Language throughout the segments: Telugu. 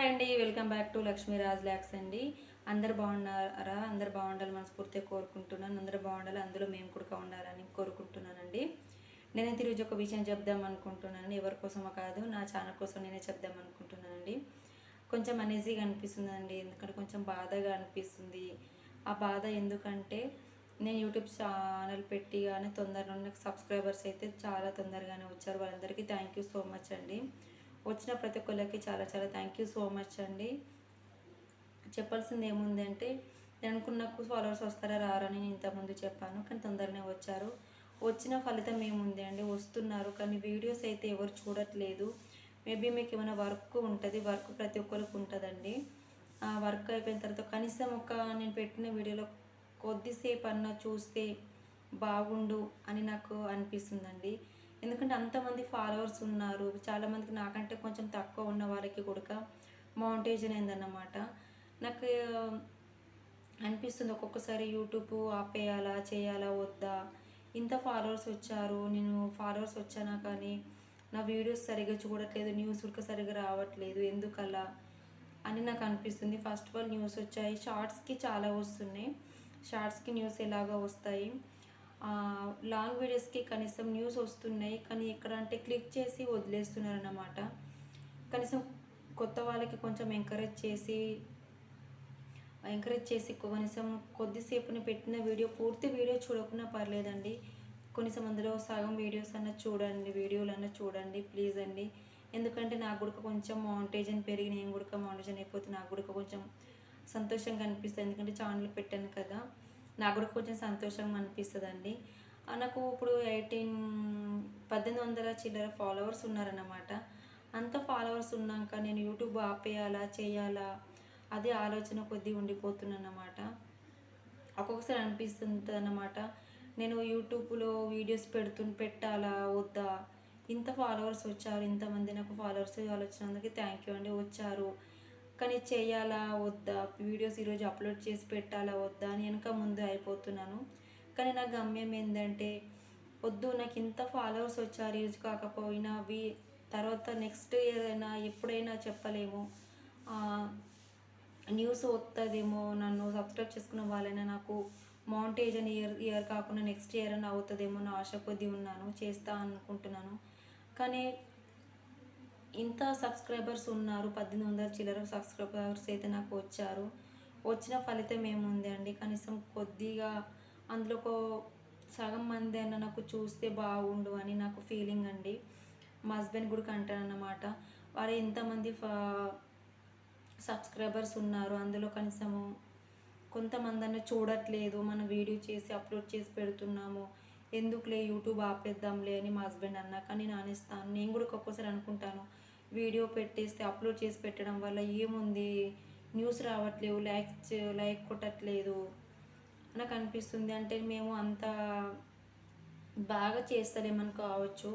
హాయ్ అండి. వెల్కమ్ బ్యాక్ టు లక్ష్మీరాజ్ ల్యాక్స్ అండి. అందరు బాగున్నారా? అందరు బాగుండాలి మనస్ఫూర్తిగా కోరుకుంటున్నాను. అందరు బాగుండాలి అందులో మేము కూడా ఉండాలని కోరుకుంటున్నానండి. నేనైతే ఈరోజు ఒక విషయం చెప్దాం అనుకుంటున్నాను ఎవరి కోసమో కాదు నా ఛానల్ కోసం నేనే చెప్దాం అనుకుంటున్నానండి. కొంచెం అనీజీగా అనిపిస్తుందండి. ఎందుకంటే కొంచెం బాధగా అనిపిస్తుంది. ఆ బాధ ఎందుకంటే నేను యూట్యూబ్ ఛానల్ పెట్టిగానే తొందరగా సబ్స్క్రైబర్స్ అయితే చాలా తొందరగానే వచ్చారు. వాళ్ళందరికీ థ్యాంక్ యూ సో మచ్ అండి. వచ్చిన ప్రతి ఒక్కరికి చాలా చాలా థ్యాంక్ యూ సో మచ్ అండి. చెప్పాల్సింది ఏముంది అంటే నేను అనుకున్న ఫాలోవర్స్ వస్తారా రారని నేను ఇంతకుముందు చెప్పాను కానీ తొందరనే వచ్చారు. వచ్చిన ఫలితం ఏముంది అండి? వస్తున్నారు కానీ వీడియోస్ అయితే ఎవరు చూడట్లేదు. మేబీ మీకు ఏమైనా వర్క్ ఉంటుంది వర్క్ ప్రతి ఒక్కరికి ఉంటుందండి. ఆ వర్క్ అయిపోయిన తర్వాత కనీసం ఒక నేను పెట్టిన వీడియోలో కొద్దిసేపు అన్న చూస్తే బాగుండు అని నాకు అనిపిస్తుందండి. ఎందుకంటే అంతమంది ఫాలోవర్స్ ఉన్నారు. చాలామందికి నాకంటే కొంచెం తక్కువ ఉన్న వారికి కూడా మౌంటేజన్ అయిందన్నమాట. నాకు అనిపిస్తుంది ఒక్కొక్కసారి యూట్యూబ్ ఆపేయాలా చేయాలా వద్దా? ఇంత ఫాలోవర్స్ వచ్చారు. నేను ఫాలోవర్స్ వచ్చానా కానీ నా వీడియోస్ సరిగా చూడట్లేదు న్యూస్ ఉడక సరిగా రావట్లేదు. ఎందుకలా? అని నాకు అనిపిస్తుంది. ఫస్ట్ ఆఫ్ ఆల్ న్యూస్ వచ్చాయి. షార్ట్స్కి చాలా వస్తున్నాయి. షార్ట్స్కి న్యూస్ ఎలాగో వస్తాయి? లాంగ్ వీడియోస్కి కనీసం న్యూస్ వస్తున్నాయి కానీ ఎక్కడ అంటే క్లిక్ చేసి వదిలేస్తున్నారు అన్నమాట కనీసం కొత్త వాళ్ళకి కొంచెం ఎంకరేజ్ చేసి ఎంకరేజ్ చేసి కనీసం కొద్దిసేపుని పెట్టిన వీడియో పూర్తి వీడియో చూడకుండా పర్లేదండి. కొన్నిసం అందులో సగం వీడియోస్ అన్న చూడండి వీడియోలు అన్న చూడండి ప్లీజ్ అండి. ఎందుకంటే నాకు కూడా కొంచెం మౌంటేజన్ పెరిగి నేను కూడా మౌంటేజన్ అయిపోతే నాకు కూడా కొంచెం సంతోషంగా అనిపిస్తుంది. ఎందుకంటే ఛానల్ పెట్టాను కదా. నాకు కూడా కొంచెం సంతోషంగా అనిపిస్తుంది అండి నాకు ఇప్పుడు ఎయిటీన్ పద్దెనిమిది వందల చిల్లర ఫాలోవర్స్ ఉన్నారన్నమాట. అంత ఫాలోవర్స్ ఉన్నాక నేను యూట్యూబ్ ఆపేయాలా చేయాలా? అదే ఆలోచన కొద్దీ ఉండిపోతున్నమాట ఒక్కొక్కసారి అనిపిస్తుంది అన్నమాట నేను యూట్యూబ్లో వీడియోస్ పెడుతు పెట్టాలా వద్దా? ఇంత ఫాలోవర్స్ వచ్చారు ఇంతమంది నాకు ఫాలోవర్స్ వచ్చినందుకు థ్యాంక్ యూ అండి. వచ్చారు. కానీ చేయాలా వద్దా? వీడియోస్ ఈరోజు అప్లోడ్ చేసి పెట్టాలా వద్దా అని వెనక ముందు అయిపోతున్నాను. కానీ నా గమ్యం ఏంటంటే వద్దు నాకు ఇంత ఫాలోవర్స్ వచ్చారు ఈరోజు కాకపోయినా వి తర్వాత నెక్స్ట్ ఇయర్ అయినా ఎప్పుడైనా చెప్పలేము. న్యూస్ వస్తుందేమో నన్ను సబ్స్క్రైబ్ చేసుకున్న వాళ్ళైనా నాకు మౌంటేజన్ ఇయర్ ఇయర్ కాకుండా నెక్స్ట్ ఇయర్ అని అవుతుందేమో నా ఆశ కొద్దీ ఉన్నాను చేస్తా అనుకుంటున్నాను. కానీ ఇంత సబ్స్క్రైబర్స్ ఉన్నారు పద్దెనిమిది వందల చిల్లర సబ్స్క్రైబర్స్ అయితే నాకు వచ్చారు. వచ్చిన ఫలితం ఏముంది అండి? కనీసం కొద్దిగా అందులో ఒక సగం మంది అయినా నాకు చూస్తే బాగుండు అని నాకు ఫీలింగ్ అండి. మా హస్బెండ్ కూడా అంటాను అన్నమాట. వారు ఎంతమంది ఫా సబ్స్క్రైబర్స్ ఉన్నారు. అందులో కనీసము కొంతమంది అన్న చూడట్లేదు. మన వీడియో చేసి అప్లోడ్ చేసి పెడుతున్నాము. ఎందుకులే యూట్యూబ్ ఆపేద్దాంలే అని మా హస్బెండ్ అన్నా కానీ నేను అనేస్తాను నేను కూడా ఒక్కొక్కసారి అనుకుంటాను వీడియో పెట్టేస్తే అప్లోడ్ చేసి పెట్టడం వల్ల ఏముంది? న్యూస్ రావట్లేవు లైక్ లైక్ కొట్టట్లేదు నాకు అనిపిస్తుంది. అంటే మేము అంత బాగా చేస్తలేమని కావచ్చు.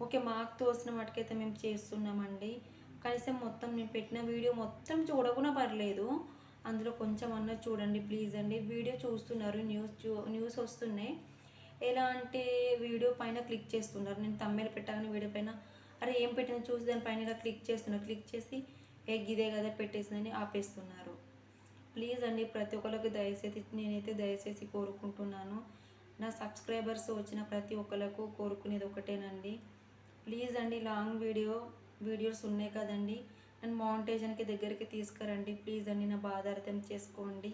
ఓకే మాకు తోసిన మటుకైతే మేము చేస్తున్నామండి. కనీసం మొత్తం నేను పెట్టిన వీడియో మొత్తం చూడకుండా పర్లేదు. అందులో కొంచెం అన్నా చూడండి ప్లీజ్ అండి. వీడియో చూస్తున్నారు న్యూస్ చూ న్యూస్ వస్తున్నాయి. ఎలాంటి వీడియో పైన క్లిక్ చేస్తున్నారు నేను తమ్మేలు పెట్టగానే వీడియో పైన అరే ఏం పెట్టినా చూసి దానిపైన ఇలా క్లిక్ చేస్తున్నారు క్లిక్ చేసి ఎగ్ ఇదే కదా పెట్టేసిందని ఆపేస్తున్నారు. ప్లీజ్ అండి ప్రతి ఒక్కరికి దయచేసి నేనైతే దయచేసి కోరుకుంటున్నాను. నా సబ్స్క్రైబర్స్ వచ్చిన ప్రతి ఒక్కరికి కోరుకునేది ఒకటేనండి. ప్లీజ్ అండి లాంగ్ వీడియో వీడియోస్ ఉన్నాయి కదండి. నన్ను మౌంటేజన్కి దగ్గరికి తీసుకురండి. ప్లీజ్ అండి నా బాధ అర్థం చేసుకోండి.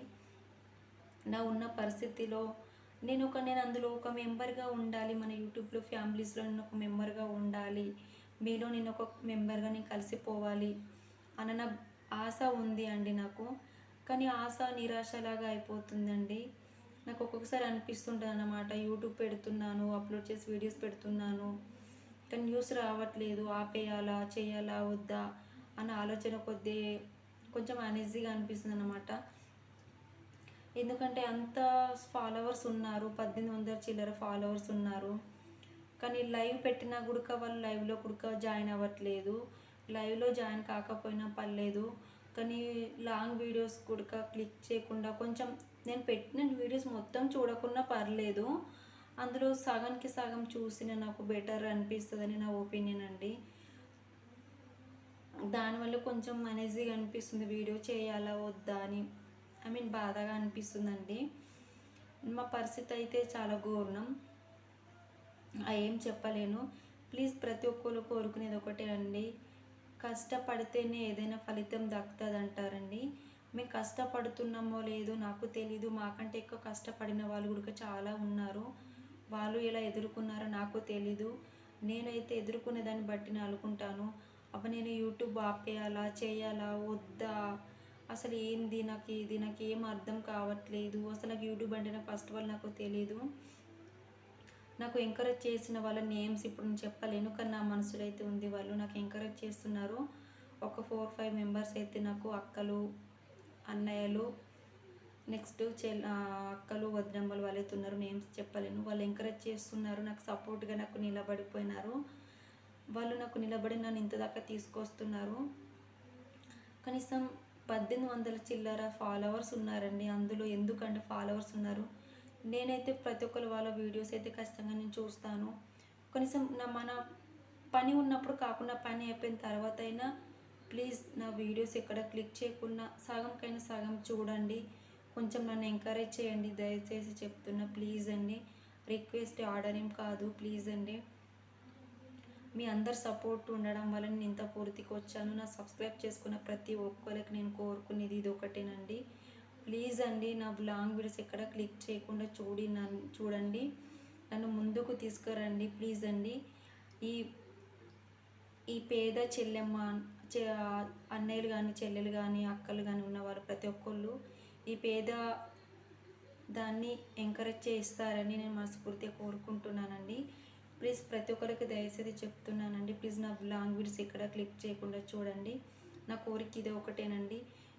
నా ఉన్న పరిస్థితిలో నేను ఒక నేను అందులో ఒక మెంబర్గా ఉండాలి. మన యూట్యూబ్లో ఫ్యామిలీస్లో నేను ఒక మెంబర్గా ఉండాలి. మీలో నేను ఒక మెంబర్గా నేను కలిసిపోవాలి అన్న నా ఆశ ఉంది అండి నాకు. కానీ ఆశ నిరాశలాగా అయిపోతుందండి. నాకు ఒక్కొక్కసారి అనిపిస్తుంటుంది అన్నమాట. యూట్యూబ్ పెడుతున్నాను అప్లోడ్ చేసి వీడియోస్ పెడుతున్నాను. కానీ న్యూస్ రావట్లేదు. ఆపేయాలా చేయాలా వద్దా అన్న ఆలోచన కొద్దీ కొంచెం అనేజీగా అనిపిస్తుంది అన్నమాట ఎందుకంటే అంత ఫాలోవర్స్ ఉన్నారు పద్దెనిమిది వందల చిల్లర ఫాలోవర్స్ ఉన్నారు. కానీ లైవ్ పెట్టినా గుడక వాళ్ళు లైవ్లో గుడక జాయిన్ అవ్వట్లేదు. లైవ్లో జాయిన్ కాకపోయినా పర్లేదు. కానీ లాంగ్ వీడియోస్ కూడా క్లిక్ చేయకుండా కొంచెం నేను పెట్టిన వీడియోస్ మొత్తం చూడకుండా పర్లేదు. అందులో సగానికి సగం చూసిన నాకు బెటర్ అనిపిస్తుందని నా ఒపీనియన్ అండి. దానివల్ల కొంచెం అనేజీగా అనిపిస్తుంది వీడియో చేయాలా వద్దా అని. ఐ మీన్ బాధగా అనిపిస్తుందండి. మా పరిస్థితి అయితే చాలా ఘోరణం ఏం చెప్పలేను. ప్లీజ్ ప్రతి ఒక్కరు కోరుకునేది ఒకటే అండి. కష్టపడితేనే ఏదైనా ఫలితం దక్కుతుంది అంటారండి మేము కష్టపడుతున్నామో లేదో నాకు తెలీదు. మాకంటే ఎక్కువ కష్టపడిన వాళ్ళు కూడా చాలా ఉన్నారు. వాళ్ళు ఎలా ఎదుర్కొన్నారో నాకు తెలీదు. నేనైతే ఎదుర్కొనే దాన్ని బట్టి నేను అనుకుంటాను. అప్పుడు నేను యూట్యూబ్ ఆపేయాలా చేయాలా వద్దా? అసలు ఏంది? నాకు ఇది నాకు ఏం అర్థం కావట్లేదు. అసలు నాకు యూట్యూబ్ అంటే నాకు ఫస్ట్ వాళ్ళు నాకు తెలియదు నాకు ఎంకరేజ్ చేసిన వాళ్ళ నేమ్స్ ఇప్పుడు నేను చెప్పలేను కానీ నా మనసులో అయితే ఉంది వాళ్ళు. నాకు ఎంకరేజ్ చేస్తున్నారు. ఒక ఫోర్ ఫైవ్ మెంబర్స్ అయితే నాకు అక్కలు అన్నయ్యలు నెక్స్ట్ చెల్ అక్కలు వదినమ్మలు అయితే ఉన్నారు. నేమ్స్ చెప్పలేను. వాళ్ళు ఎంకరేజ్ చేస్తున్నారు. నాకు సపోర్ట్గా నాకు నిలబడిపోయినారు. వాళ్ళు నాకు నిలబడి నన్ను ఇంత దాకా తీసుకొస్తున్నారు. కనీసం పద్దెనిమిది వందల చిల్లర ఫాలోవర్స్ ఉన్నారండి. అందులో ఎందుకంటే ఫాలోవర్స్ ఉన్నారు? నేనైతే ప్రతి ఒక్కరు వాళ్ళ వీడియోస్ అయితే ఖచ్చితంగా నేను చూస్తాను. కనీసం నా మన పని ఉన్నప్పుడు కాకుండా పని అయిపోయిన తర్వాత అయినా ప్లీజ్ నా వీడియోస్ ఎక్కడ క్లిక్ చేయకుండా సగంకైనా సగం చూడండి. కొంచెం నన్ను ఎంకరేజ్ చేయండి. దయచేసి చెప్తున్నా ప్లీజ్ అండి. రిక్వెస్ట్ ఆర్డర్ ఏం కాదు. ప్లీజ్ అండి. మీ అందరు సపోర్ట్ ఉండడం వల్ల నేను ఇంత పూర్తికి వచ్చాను. నా సబ్స్క్రైబ్ చేసుకున్న ప్రతి ఒక్కరికి నేను కోరుకునేది ఇది ఒకటేనండి. ప్లీజ్ అండి నా లాంగ్ వీడియోస్ ఎక్కడ క్లిక్ చేయకుండా చూడి నన్ను చూడండి. నన్ను ముందుకు తీసుకురండి ప్లీజ్ అండి. ఈ ఈ పేద చెల్లెమ్మ చె- అన్నయ్యలు కానీ చెల్లెలు కానీ అక్కలు కానీ ఉన్నవారు ప్రతి ఒక్కళ్ళు ఈ పేద దాన్ని ఎంకరేజ్ చేస్తారని నేను మనస్ఫూర్తిగా కోరుకుంటున్నానండి. ప్లీజ్ ప్రతి ఒక్కరికి దయచేసి చెప్తున్నానండి. ప్లీజ్ నా లాంగ్ వీడియోస్ ఇక్కడ క్లిక్ చేయకుండా చూడండి. నా కోరిక ఇది ఒకటేనండి.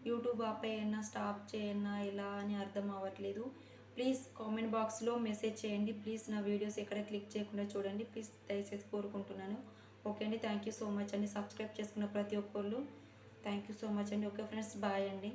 యూట్యూబ్ ఆపేయన్నా స్టాప్ చేయన్నా ఎలా అని అర్థం అవ్వట్లేదు. ప్లీజ్ కామెంట్ బాక్స్లో మెసేజ్ చేయండి. ప్లీజ్ నా వీడియోస్ ఎక్కడ క్లిక్ చేయకుండా చూడండి. ప్లీజ్ దయచేసి కోరుకుంటున్నాను. ఓకే అండి. థ్యాంక్ యూ సో మచ్ అండి. సబ్స్క్రైబ్ చేసుకున్న ప్రతి ఒక్కళ్ళు. థ్యాంక్ యూ సో మచ్ అండి. ఓకే ఫ్రెండ్స్ బాయ్ అండి.